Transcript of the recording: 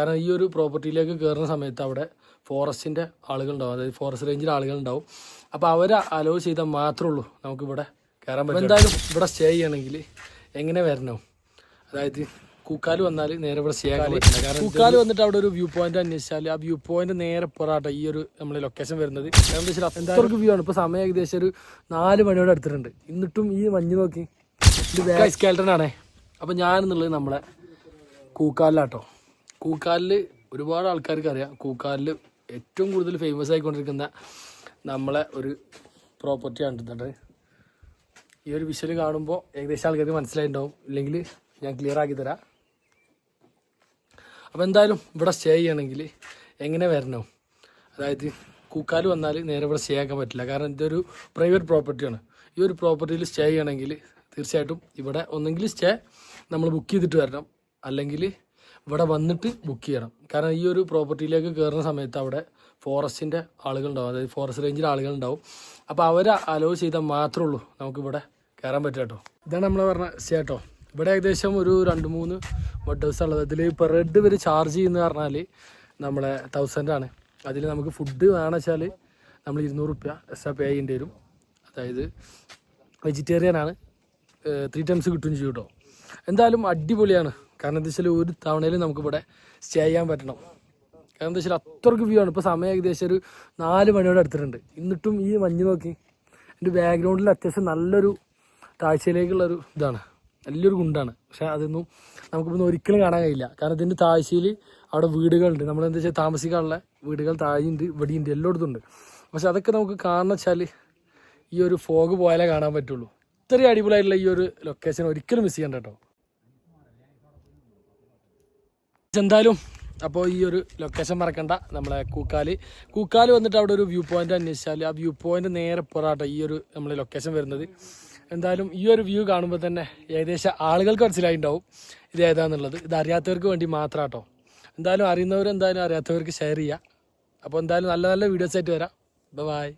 കാരണം ഈ ഒരു പ്രോപ്പർട്ടിയിലേക്ക് കയറുന്ന സമയത്ത് അവിടെ ഫോറസ്റ്റിന്റെ ആളുകളുണ്ടാവും. അതായത് ഫോറസ്റ്റ് റേഞ്ചിലെ ആളുകളുണ്ടാവും. അപ്പോൾ അവരെ അലോ ചെയ്താൽ മാത്രമേ ഉള്ളൂ നമുക്കിവിടെ കയറാൻ പറ്റും. എന്തായാലും ഇവിടെ സ്റ്റേ ചെയ്യണമെങ്കിൽ എങ്ങനെ വരണോ? അതായത് കൂക്കാൽ വന്നാൽ നേരെ ഇവിടെ സ്റ്റേ ആക്കാൻ പറ്റില്ല. കാരണം കൂക്കാൽ വന്നിട്ട് അവിടെ ഒരു വ്യൂ പോയിന്റ് അന്വേഷിച്ചാൽ ആ വ്യൂ പോയിന്റ് നേരെ പുറാട്ടോ ഈ ഒരു നമ്മൾ ലൊക്കേഷൻ വരുന്നത്. എന്തായാലും വ്യൂ ആണ്. ഇപ്പോൾ സമയം ഏകദേശം ഒരു നാല് മണിയോടെ അടുത്തിട്ടുണ്ട്. എന്നിട്ടും ഈ മഞ്ഞ് നോക്കി. ഇത് സ്കേൽട്ടൺ ആണേ. അപ്പം ഞാനെന്നുള്ളത് നമ്മളെ കൂക്കാലിലാട്ടോ. കൂക്കാലിൽ ഒരുപാട് ആൾക്കാർക്ക് അറിയാം കൂക്കാലിൽ ഏറ്റവും കൂടുതൽ ഫേമസ് ആയിക്കൊണ്ടിരിക്കുന്ന നമ്മളെ ഒരു പ്രോപ്പർട്ടിയാണ് കണ്ടിട്ടുണ്ട് ഈ ഒരു വിഷ്വൽ കാണുമ്പോൾ ഏകദേശം ആൾക്കാർക്ക് മനസ്സിലായിട്ടുണ്ടാവും. ഇല്ലെങ്കിൽ ഞാൻ ക്ലിയർ ആക്കി തരാം. അപ്പോൾ എന്തായാലും ഇവിടെ സ്റ്റേ ചെയ്യണമെങ്കിൽ എങ്ങനെ വരണം? അതായത് കൂക്കാൽ വന്നാൽ നേരെ ഇവിടെ സ്റ്റേ ആക്കാൻ പറ്റില്ല. കാരണം ഇതൊരു പ്രൈവറ്റ് പ്രോപ്പർട്ടിയാണ് ഈ ഒരു പ്രോപ്പർട്ടിയിൽ സ്റ്റേ ചെയ്യണമെങ്കിൽ തീർച്ചയായിട്ടും ഇവിടെ ഒന്നെങ്കിൽ സ്റ്റേ നമ്മൾ ബുക്ക് ചെയ്തിട്ട് വരണം. അല്ലെങ്കിൽ ഇവിടെ വന്നിട്ട് ബുക്ക് ചെയ്യണം. കാരണം ഈ ഒരു പ്രോപ്പർട്ടിയിലേക്ക് കയറുന്ന സമയത്ത് അവിടെ ഫോറസ്റ്റിന്റെ ആളുകളുണ്ടാവും. അതായത് ഫോറസ്റ്റ് റേഞ്ചിലെ ആളുകളുണ്ടാവും. അപ്പോൾ അവർ അലോ ചെയ്താൽ മാത്രമേ ഉള്ളൂ നമുക്കിവിടെ കയറാൻ പറ്റുക കേട്ടോ. ഇതാണ് നമ്മൾ പറഞ്ഞ സ്റ്റേ കേട്ടോ. ഇവിടെ ഏകദേശം ഒരു രണ്ട് മൂന്ന് ബഡ് ഹൗസ് ഉള്ളത്. അതിൽ ഇപ്പോൾ റെഡ് വരെ ചാർജ് ചെയ്യുന്ന പറഞ്ഞാൽ നമ്മളെ തൗസൻഡ് ആണ്. അതിൽ നമുക്ക് ഫുഡ് വേണമെന്ന് വെച്ചാൽ നമ്മൾ ഇരുന്നൂറ് റുപ്യ എക്സ്ട്രാ പേ ചെയ്യേണ്ടി വരും. അതായത് വെജിറ്റേറിയൻ ആണ്. ത്രീ ടൈംസ് കിട്ടുകയും ചെയ്യും കേട്ടോ. എന്തായാലും അടിപൊളിയാണ്. കാരണം എന്താ വെച്ചാൽ ഒരു തവണയിൽ നമുക്കിവിടെ സ്റ്റേ ചെയ്യാൻ പറ്റണം. കാരണം എന്താ വെച്ചാൽ അത്രയ്ക്ക് വ്യൂ ആണ്. ഇപ്പോൾ സമയം ഏകദേശം ഒരു നാല് മണിയോടെ അടുത്തിട്ടുണ്ട്. എന്നിട്ടും ഈ മഞ്ഞ് നോക്കി. എന്റെ ബാക്ക്ഗ്രൗണ്ടിൽ അത്യാവശ്യം നല്ലൊരു താഴ്ചയിലേക്കുള്ളൊരു ഇതാണ്. നല്ലൊരു കുണ്ടാണ് പക്ഷെ അതൊന്നും നമുക്കിപ്പോൾ ഒരിക്കലും കാണാൻ കഴിയില്ല. കാരണം ഇതിന്റെ താഴ്ചയിൽ അവിടെ വീടുകളുണ്ട്. നമ്മൾ എന്താ വെച്ചാൽ താമസിക്കാനുള്ള വീടുകൾ താഴെയുണ്ട് ഇവിടെയുണ്ട് എല്ലായിടത്തും ഉണ്ട്. പക്ഷെ അതൊക്കെ നമുക്ക് കാണുന്ന വെച്ചാൽ ഈ ഒരു ഫോഗ് പോയാലേ കാണാൻ പറ്റുള്ളൂ. ഇത്രയും അടിപൊളിയായിട്ടുള്ള ഈ ഒരു ലൊക്കേഷൻ ഒരിക്കലും മിസ് ചെയ്യണ്ട കേട്ടോ. എന്തായാലും അപ്പോൾ ഈ ഒരു ലൊക്കേഷൻ മറക്കണ്ട. നമ്മളെ കൂക്കാൽ. കൂക്കാൽ വന്നിട്ട് അവിടെ ഒരു വ്യൂ പോയിന്റ് അന്വേഷിച്ചാൽ ആ വ്യൂ പോയിന്റ് നേരെ പോരാട്ട ഈ ഒരു നമ്മളെ ലൊക്കേഷൻ വരുന്നത്. എന്തായാലും ഈ ഒരു വ്യൂ കാണുമ്പോൾ തന്നെ ഏകദേശം ആളുകൾക്ക് മനസ്സിലായിണ്ടാവും ഇത് ഏതാന്നുള്ളത്. ഇത് അറിയാത്തവർക്ക് വേണ്ടി മാത്രം കേട്ടോ എന്തായാലും അറിയുന്നവർ എന്തായാലും അറിയാത്തവർക്ക് ഷെയർ ചെയ്യുക അപ്പോൾ എന്തായാലും നല്ല നല്ല വീഡിയോസ് ആയിട്ട് വരാം. ബൈ